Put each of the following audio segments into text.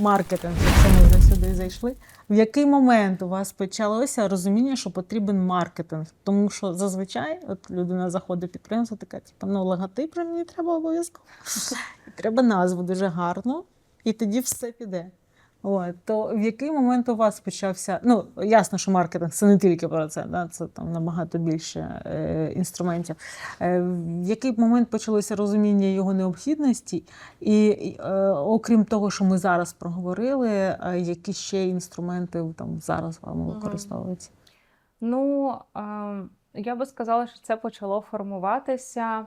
маркетинг, якщо ми вже сюди зайшли. В який момент у вас почалося розуміння, що потрібен маркетинг? Тому що зазвичай от людина заходить в підприємство, така, типу, ну логотип же мені треба обов'язково. Треба назву дуже гарно, і тоді все піде. От, то в який момент у вас почався? Ну, ясно, що маркетинг це не тільки про це, да? це там набагато більше е, інструментів. Е, в який момент почалося розуміння його необхідності? І е, окрім того, що ми зараз проговорили, е, які ще інструменти там зараз вами Мгм. використовуються? Ну, е, я би сказала, що це почало формуватися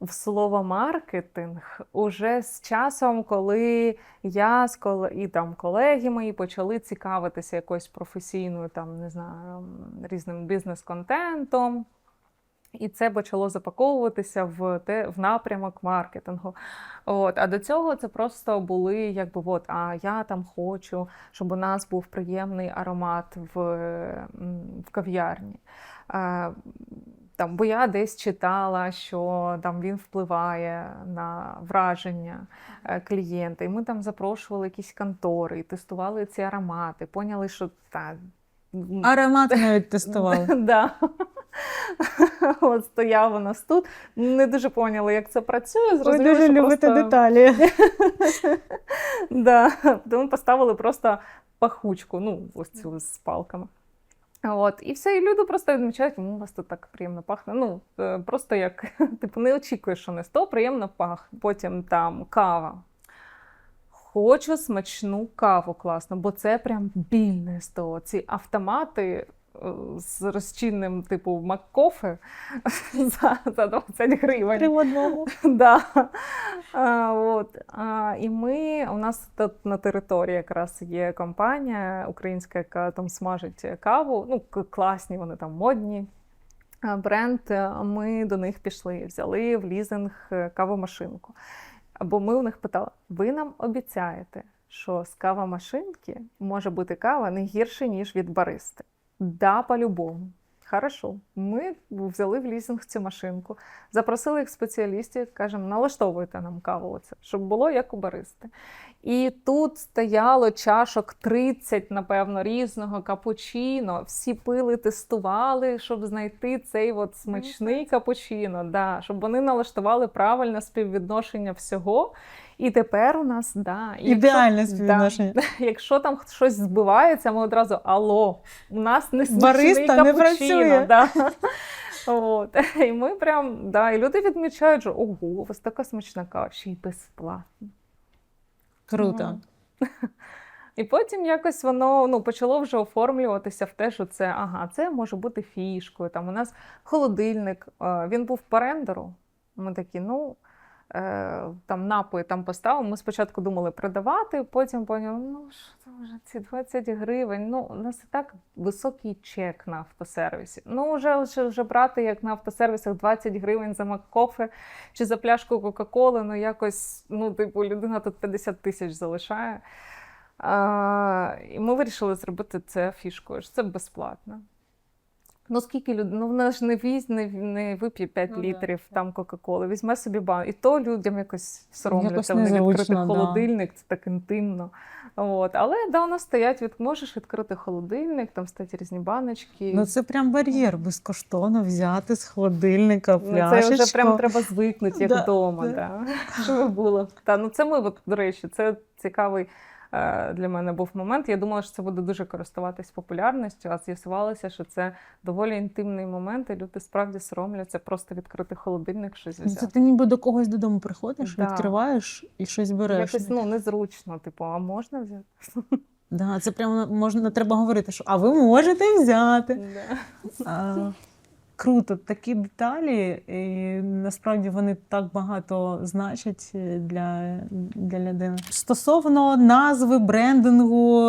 в слово маркетинг уже з часом, коли я з кол- і там колеги мої почали цікавитися якоюсь професійною, там, не знаю, різним бізнес-контентом. І це почало запаковуватися в те в напрямок маркетингу. От, а до цього це просто були якби от, а я там хочу, щоб у нас був приємний аромат в, в кав'ярні. Там, бо я десь читала, що там він впливає на враження е, клієнта. І ми там запрошували якісь контори, і тестували ці аромати, поняли, що та, м, Аромат навіть тестували. Да. От стояв у нас тут. Не дуже поняли, як це працює. Ви дуже любите просто... деталі. Да. Тому поставили просто пахучку, ну, ось цю з палками. От, і все, і люди просто відмічають, «М, у вас тут так приємно пахне. Ну, е, просто як, типу, не очікуєш, що не того приємно пахне. Потім там кава. Хочу смачну каву класно, бо це прям більне того. Ці автомати з розчинним, типу, Маккофе за, за 20 гривень. Три в одному. Да. А, от. А, і ми, у нас тут на території якраз є компанія українська, яка там смажить каву. Ну, класні, вони там модні. Бренд, е, ми до них пішли, взяли в лізинг е, кавомашинку. Бо ми у них питали: ви нам обіцяєте, що з кавомашинки може бути кава не гірше, ніж від баристи. Да, по-любому. Хорошо. Ми взяли в лізинг цю машинку, запросили їх спеціалістів, кажемо, налаштовуйте нам каву, оце, щоб було як у баристи. І тут стояло чашок 30, напевно, різного капучино. Всі пили, тестували, щоб знайти цей от смачний капучино, да, щоб вони налаштували правильне співвідношення всього. І тепер у нас да, і якщо- Ідеальне да. Якщо там щось збивається, ми одразу алло, у нас не смачний Бариста не працює. Да. От. І ми прям, да, і люди відмічають, що ого, у вас така смачна кава, ще й безплатно. Круто. І потім якось воно ну, почало вже оформлюватися в те, що це ага, це може бути фішкою. Там у нас холодильник, е, він був по рендеру. Ми такі, ну. Е, Там напої там поставимо. Ми спочатку думали продавати, потім поняли, ну що це вже ці 20 гривень. Ну, у нас і так високий чек на автосервісі. Ну, вже, вже, вже брати, як на автосервісах, 20 гривень за маккофе чи за пляшку Кока-Коли, ну якось, ну, типу, людина тут 50 тисяч залишає. А, і ми вирішили зробити це фішкою, що це безплатно. Ну, скільки людей, ну вона ж не візь, не, не вип'є 5 Ну, літрів да. там Кока-Коли, візьме собі бан. І то людям якось соромляться, Якось вони відкрити да. холодильник, це так інтимно. От. Але да, у нас стоять, від, можеш відкрити холодильник, там стоять різні баночки. Ну це прям бар'єр безкоштовно взяти з холодильника Ну. Це вже прям треба звикнути, як вдома. да. Да. Щоб було. Та, ну це ми, от, до речі, це цікавий для мене був момент. Я думала, що це буде дуже користуватись популярністю, а з'ясувалося, що це доволі інтимний момент, і люди справді соромляться просто відкрити холодильник, щось Ну, Це ти ніби до когось додому приходиш, Да. відкриваєш і щось береш. Якось ну, незручно, типу, а можна взяти? Да, це прямо можна треба говорити, що а ви можете взяти. Да. А, круто, такі деталі, і насправді вони так багато значать е, для, для людини. Стосовно назви, брендингу,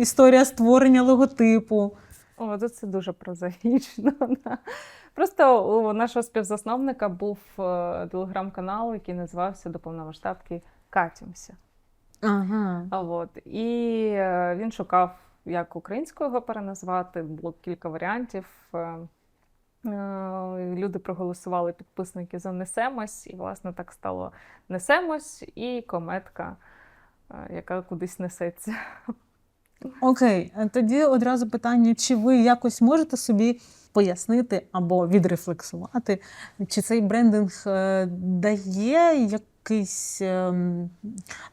історія створення логотипу. О, це дуже прозаїчно. Просто у нашого співзасновника був е, телеграм-канал, який називався до повномасштабки Катімся. Ага. А от і е, він шукав, як українською його переназвати. Було кілька варіантів. Е, Люди проголосували підписники за Несемось, і власне так стало Несемось і кометка е, яка кудись несеться. Окей, е, тоді одразу питання: чи ви якось можете собі пояснити або відрефлексувати, чи цей брендинг дає якийсь, ем,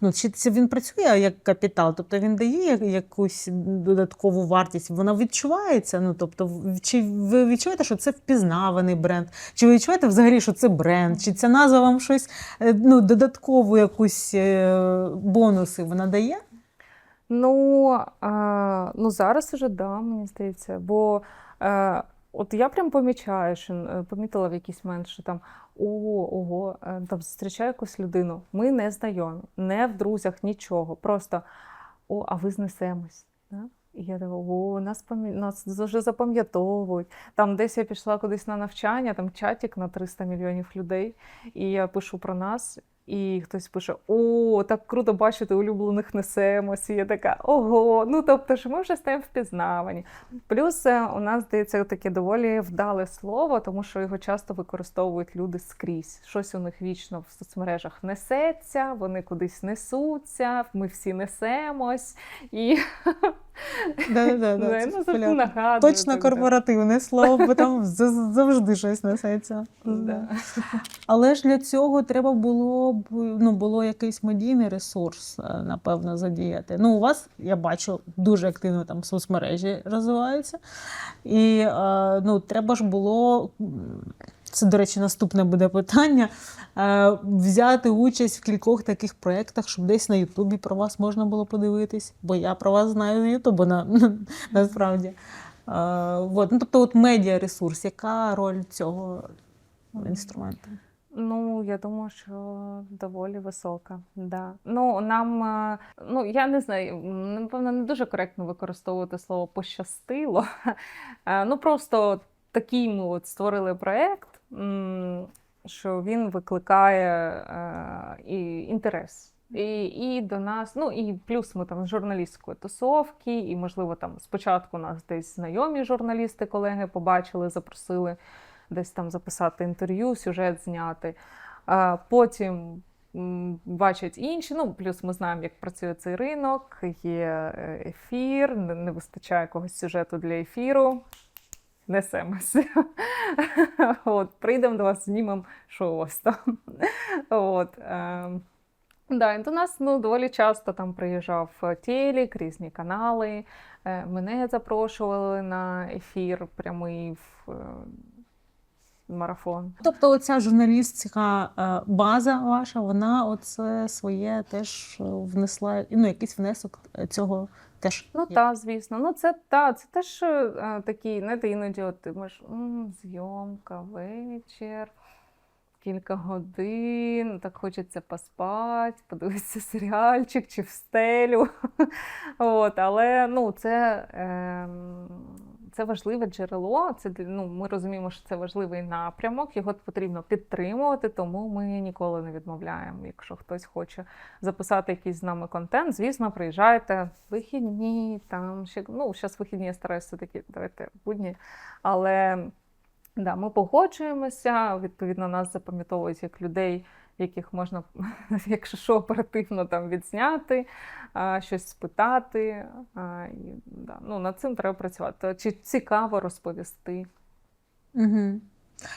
ну чи це він працює як капітал, тобто він дає якусь додаткову вартість, вона відчувається. Ну тобто, чи ви відчуєте, що це впізнаваний бренд, чи ви відчуєте взагалі, що це бренд, чи ця назва вам щось е, ну, додаткову якусь е, бонуси вона дає? Ну, а, ну зараз уже да, мені здається. Бо е, от я прям помічаю, що е, помітила в якийсь момент, що там о, ого, е, там зустрічаю якусь людину. Ми не знайомі, не в друзях, нічого. Просто о, а ви знесемось. Да? І я така, о, нас, пам'я- нас дуже запам'ятовують. Там десь я пішла кудись на навчання, там чатик на 300 мільйонів людей, і я пишу про нас. І хтось пише: О, так круто бачити улюблених несемось. І я така, ого, ну тобто ж ми вже стаємо впізнавані. Плюс е, у нас здається таке доволі вдале слово, тому що його часто використовують люди скрізь. Щось у них вічно в соцмережах несеться, вони кудись несуться, ми всі несемось. І Да-да-да, ну, це я завжди нагадую. Точно корпоративне слово, бо там завжди щось несеться. Да. Але ж для цього треба було б ну, було якийсь медійний ресурс, е, напевно, задіяти. Ну, у вас, я бачу, дуже активно там соцмережі розвиваються. І е, ну, треба ж було. Це, до речі, наступне буде питання. е, Взяти участь в кількох таких проєктах, щоб десь на Ютубі про вас можна було подивитись, бо я про вас знаю на Ютубу на, насправді. Е, от. Ну, тобто, от медіаресурс, яка роль цього інструменту? Ну, я думаю, що доволі висока. Да. Ну, нам, е, ну, я не знаю, напевно, не дуже коректно використовувати слово пощастило. Ну, просто такий ми от створили проєкт, м, що він викликає е, і інтерес. І, і до нас, ну і плюс ми там з журналістської тусовки, і, можливо, там спочатку нас десь знайомі журналісти, колеги побачили, запросили десь там записати інтерв'ю, сюжет зняти. А потім бачать інші. Ну, плюс ми знаємо, як працює цей ринок, є е, ефір, не, вистачає якогось сюжету для ефіру. Несемося. От, прийдемо до вас, знімемо, що у вас там. От, е Да, до нас ну, доволі часто там приїжджав е, телек, різні канали. Е, Мене запрошували на ефір прямий в е, марафон. Тобто, оця журналістська е, база ваша, вона оце своє теж е, внесла, ну, якийсь внесок е, цього теж. Ну є. та, звісно. Ну це та, це теж е, такі, знаєте, іноді от ти м, зйомка, вечір, кілька годин, так хочеться поспати, подивитися серіальчик чи в стелю. От, але ну, це, ем, це важливе джерело. Це ну, ми розуміємо, що це важливий напрямок, його потрібно підтримувати, тому ми ніколи не відмовляємо. Якщо хтось хоче записати якийсь з нами контент, звісно, приїжджайте вихідні, там ще ну, зараз вихідні я стараюся такі, давайте будні. Але да, ми погоджуємося, відповідно, нас запам'ятовують як людей, яких можна, якщо що, оперативно там відзняти, щось спитати. І, ну, над цим треба працювати. Чи цікаво розповісти? Угу.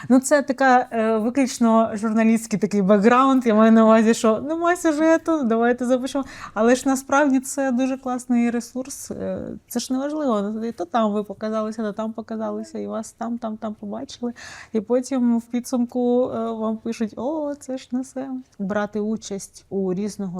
Ну, це така е, виключно журналістський такий бекграунд. Я маю на увазі, що нема сюжету, давайте запишемо. Але ж насправді це дуже класний ресурс. Е, Це ж не важливо. І То там ви показалися, то там показалися, і вас там, там, там побачили. І потім в підсумку е, вам пишуть: о, це ж не все. Брати участь у різного